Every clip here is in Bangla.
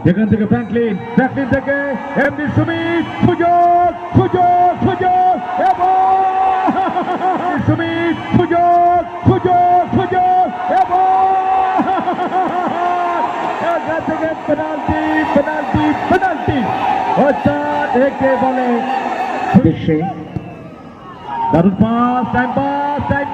এখান থেকে ফ্র্যাঙ্কলিন ফ্র্যাঙ্কলিন থেকে এমডি সুমিত সুযোগ সুযোগ সুযোগ এবং সুমিত সুযোগ সুযোগ সুযোগ এবং এখান থেকে পেনাল্টি পেনাল্টি পেনাল্টি অর্থাৎ একে বলে দেশে দারুণ পাস টাইম পাস টাইম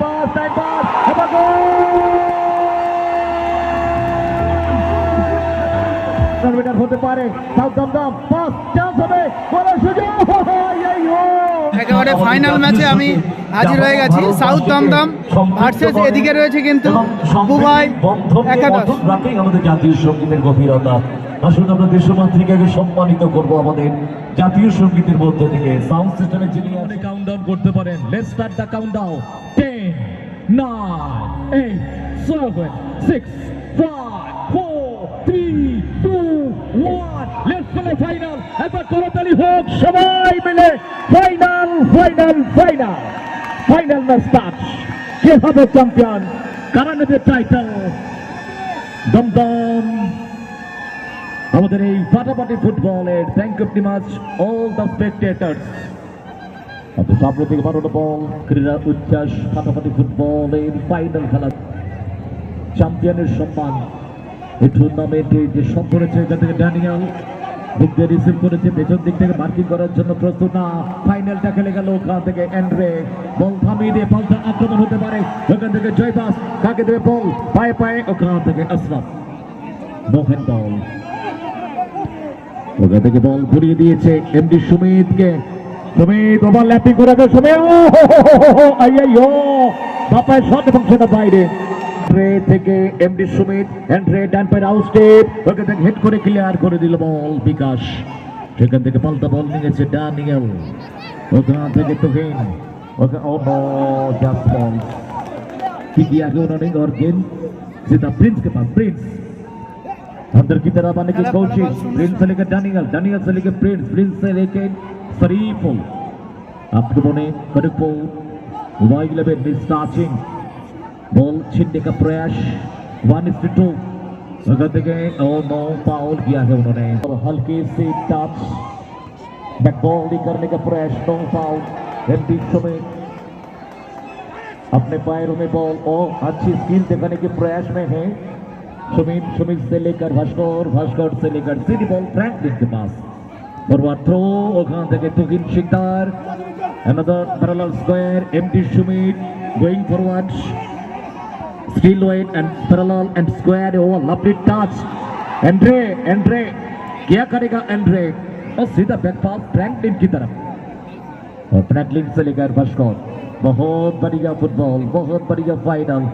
হতে পারে। সাউথ দমদম পাস চান্স হবে। বলার সুযোগ। এই ও। একেবারে ফাইনাল ম্যাচে আমি হাজির হয়ে গেছি। সাউথ দমদম ভার্সেস এদিকে রয়েছে কিন্তু একাদশ। আমাদের জাতীয় সঙ্গীতের গভীরতা। আসুন আমরা দেশমাতৃকাকে সম্মানিত করব আমাদের জাতীয় সঙ্গীতের মধ্য থেকে। সাউন্ড সিস্টেমে যিনি আপনি কাউন্টডাউন করতে পারেন। Let's start the countdown 10 9 8 7 6 5 let's final একবার করতালি হোক, সবাই মিলে final final final final match কে হবে চ্যাম্পিয়ন কারা নেবে টাইটেল দমদম। আমাদের এই ফাটাফাটি ফুটবলের thank you much all the spectators থেকে বারোটা বল ক্রীড়া উচ্ছ্বাস, ফাটাফাটি ফুটবলের ফাইনাল খেলা। চ্যাম্পিয়নের সম্মান। এই টুর্নামেন্টে যে সব করেছে এখান থেকে ড্যানিয়াল দিক দিয়ে রিসিভ করেছে পেছন দিক থেকে মার্কিং করার জন্য প্রস্তুত না। ফাইনালটা খেলে গেল ওখান থেকে এন্ড্রে বল থামিয়ে দিয়ে পাল্টা আক্রমণ হতে পারে। ওখান থেকে জয়বাস কাকে দেবে বল? পায়ে পায়ে ওখান থেকে আশরাফ। নোভেন বল ওখান থেকে বল ঘুরিয়ে দিয়েছে এমডি সুমিতকে। সুমিত ওভারল্যাপিং করে গেল সুমিত! ও হো হো হো হো হো, আই আই ও! বাপায় শট এবং সেটা বাইরে। ট্রে থেকে এমডি সুমিত এন্ট্রে ডান পায়ের আউট স্টেপ ওখান থেকে হেড করে ক্লিয়ার করে দিল বল বিকাশ সেখান থেকে পাল্টা বল নিয়েছে ডানিয়েল ওখান থেকে তুহিন ওখানে ও নো জাস্ট বল की किया गया उन्होंने और गेंद सीधा प्रिंस के पास प्रिंस अंदर की तरफ आने की कोशिश प्रिंस से लेकर डानियल डानियल से लेकर प्रिंस प्रिंस से लेकर Shariful आक्रमणे करिपुल wide level miss touching ball छीनने का प्रयास वन इज टू अगर देखें ओ नो फाउल किया है उन्होंने और हल्के से टच बैक बॉल करने का प्रयास नो फाउल एमडी समेत अपने पैरों में बॉल और अच्छी स्किल दिखाने के प्रयास में है सुमित सुमित से लेकर भास्कर भास्कर से लेकर सीधी बॉल फ्रैंकलिन के पास फॉरवर्ड थ्रो ওখান থেকে Tuhin Sikdar another parallel square empty Sumit going forward still wait and parallel and square oh lovely touch. Andre Andre क्या करेगा एंड्रे और सीधा बैक पास फ्रैंकलिन की तरफ़. और फ्रैंकलिन से लेकर भास्कर बहुत बढ़िया फुटबॉल बहुत बढ़िया फाइनल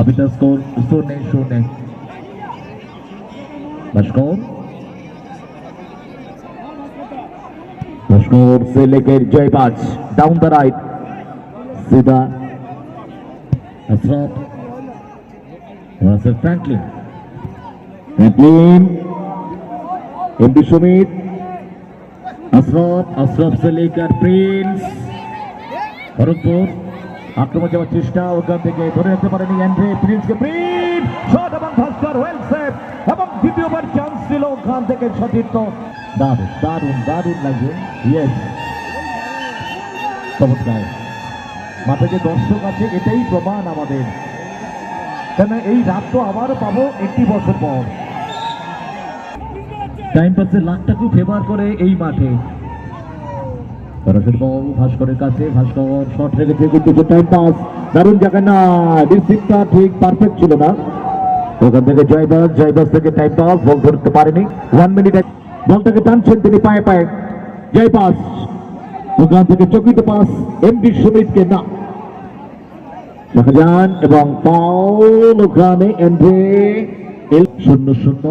अभी तक स्कोर शून्य शून्य. भास्कर भास्कर से लेकर जयबाज डाउन द राइट सीधा Hasrat Russell Franklin Franklin MD Sumit Ashraf Ashraf সেলিকার Prince Kharagpur আক্রমণ যাওয়ার চেষ্টা, ওখান থেকে ধরে রাখতে পারেনি অ্যান্ড্রে প্রিন্সকে প্রিন্স শট এবং ভাস্কর ওয়েল সেভ এবং দ্বিতীয়বার চান্স ছিল ওখান থেকে সতীর্থ। দারুণ দারুণ দারুণ লাগে ইয়েস চমৎকার। মাঠে যে দর্শক আছে, এটাই প্রমাণ আমাদের। কেন এই রাত তো আবারও পাবো একটি বছর পর। টাইম পাসে লাখটাকেও ফেভার করে এই মাঠে। সরাসরি ভাস্করের কাছে, ভাস্কর শট রেখেছে, কিন্তু টাইম পাস দারুণ জায়গায় না রিসিভটা ঠিক পারফেক্ট ছিল না। ওখান থেকে জয়বাস জয়বাস থেকে টাইম পাস বল ধরতে পারেনি। ওয়ান মিনিট বলটাকে টানছেন তিনি পায়ে পায়ে। জয় পাস ওখান থেকে চকিত পাস এমডি সুমিতকে না। শাহজাহান এবং পাউল ওখানে এন্ড্রে এল শূন্য শূন্য।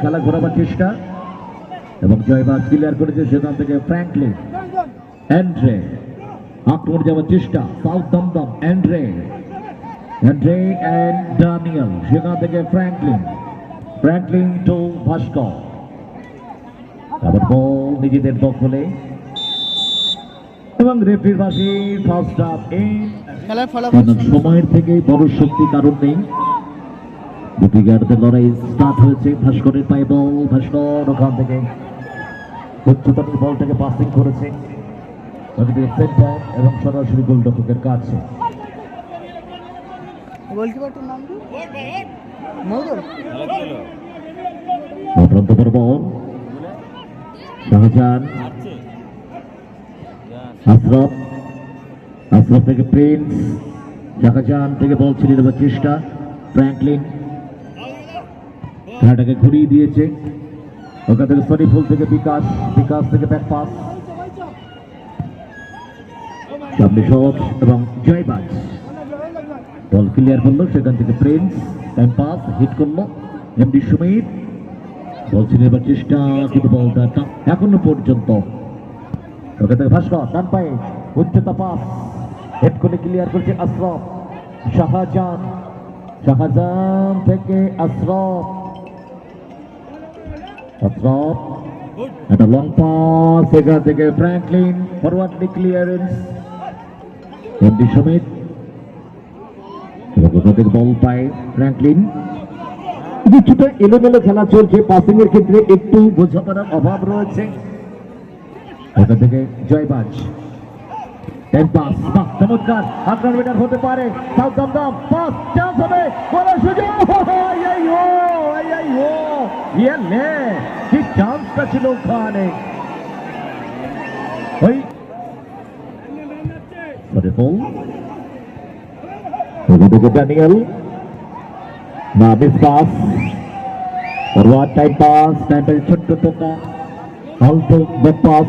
খেলা ঘোরাবার চেষ্টা? এবং জয়বাগ ক্লিয়ার করেছে সেখান থেকে ফ্র্যাঙ্কলিন অ্যান্ড্রে আক্রমণ যাওয়ার চেষ্টা। South Dumdum Andre Andre and Daniel সেখান থেকে ফ্র্যাঙ্কলিন ফ্র্যাঙ্কলিন টু ভাস্কর আবার বল নিজেদের দখলে। এবং রেফরির পাশে ফার্স্ট হাফ ইন খেলার ফলাফল সময়ের থেকে বড় শক্তি কারণ নেই। দুটি গার্ডের লড়াই স্টার্ট হয়েছে ভাস্করের পায়ে বল ভাস্কর ওখান থেকে উচ্চতার বলটাকে পাসিং করেছে। সেন্টার এবং সরাসরি গোলরক্ষকের কাছে। গোলকিপারটার নাম কি? অত্যন্ত বড় বল শাহজাহান। আশরফ আশরফ থেকে প্রিন্স শাহজাহান থেকে বল ছিনিয়ে দেওয়ার চেষ্টা, ফ্র্যাঙ্কলিন খেলাটাকে ঘুরিয়ে দিয়েছে। ওখান থেকে শরীফুল থেকে বিকাশ বিকাশ থেকে ব্যাক পাস সামনে শট এবং জয়বাজ। বল ক্লিয়ার করল, সেখান থেকে প্রিন্স টাইম পাস হিট করল এমডি সুমিত বলছেন এবার চেষ্টা, কিন্তু বলটা এখনও পর্যন্ত ওখান ভাস্কর, ডান পায়ে উচ্চতা পাস হেড করে ক্লিয়ার করছে আশরফ, শাহজাহান শাহজাহান থেকে আশরফ। আশরফ, একটা লং পাস এখান থেকে Franklin forwardly clearance MD Sumit ball পায় ফ্র্যাঙ্কলিন কিছুটা এলোমেলো খেলা চলছে পাসিং এর ক্ষেত্রে একটু বোঝাপড়ার অভাব রয়েছে। ওখান থেকে জয়বাজ। টাইম পাস বাহ চমৎকার। আপনার বেটার হতে পারে। সাউথ দমদম। পাস চান্স হবে। গোলের সুযোগ। এই, এই, ও, এই, এই, ও, ইয়ে নে, কি চান্সটা ছিল ওখানে। ওই সরি বল ওখান থেকে ড্যানিয়েল না miss pass forward time pass time pass ছোট্ট টোকা। Alto back pass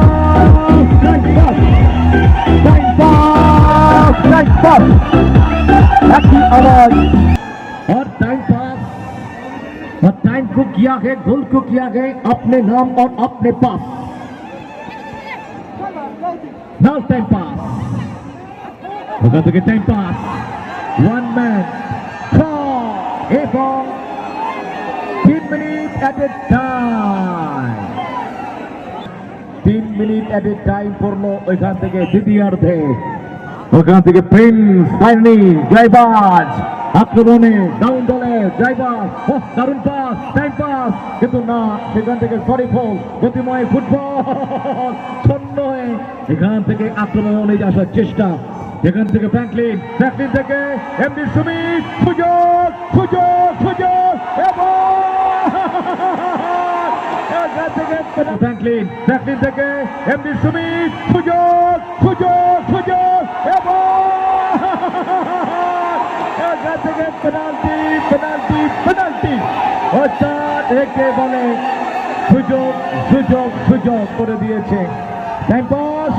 pass, right pass. Happy आवाज और टाइम पास और टाइम को किया है गोल को किया है अपने नाम और अपने पास नाउ टाइम पास ওখান থেকে টাইম পাস ওয়ান ম্যান এবং তিন মিনিট অ্যাট এ টাইম তিন মিনিট অ্যাট এ টাইম পড়লো ওইখান থেকে দ্বিতীয়ার্ধে ওখান থেকে প্রিন্স ফাইনালি জয়বাজ। আক্রমণে ডাউন দলে ও দারুণ পাস টাইম পাস কিন্তু না, সেখান থেকে সরি ফল গতিময় ফুটবল ছন্ন এখান থেকে আক্রমণে আসার চেষ্টা। এখান থেকে ফ্র্যাঙ্কলিন ফ্র্যাঙ্কলিন থেকে এমডি সুমিত, সুযোগ সুযোগ সুযোগ, এবং ফ্র্যাঙ্কলিন ফ্র্যাঙ্কলিন থেকে এমডি সুমিত সুযোগ সুযোগ সুযোগ এবং এখান থেকে পেনাল্টি পেনাল্টি পেনাল্টি অর্থাৎ একে বলে সুযোগ সুযোগ সুযোগ করে দিয়েছে টাইম পাস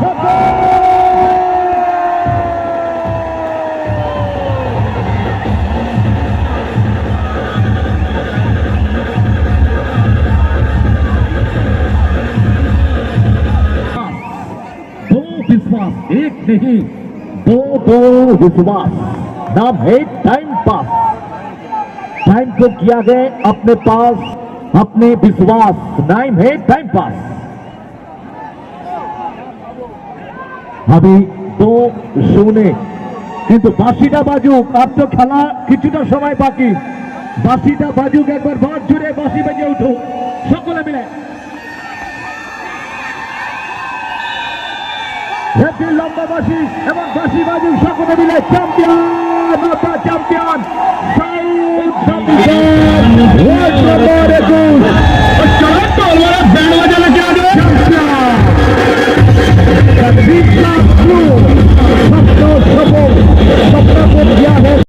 दो विश्वास एक नहीं दो दो विश्वास नाम है टाइम पास टाइम को किया गया अपने पास अपने विश्वास नाम है टाइम पास আমি তো শুনে কিন্তু বাসিটা বাজুক আর তো খেলা কিছুটা সময় বাকি বাসিটা বাজুক একবার বাদ জুড়ে বাসি বেজে উঠুক সকলে মিলে হ্যাপি লম্বা বাসি এবং বাসি বাজু সকলে মিলে চ্যাম্পিয়ন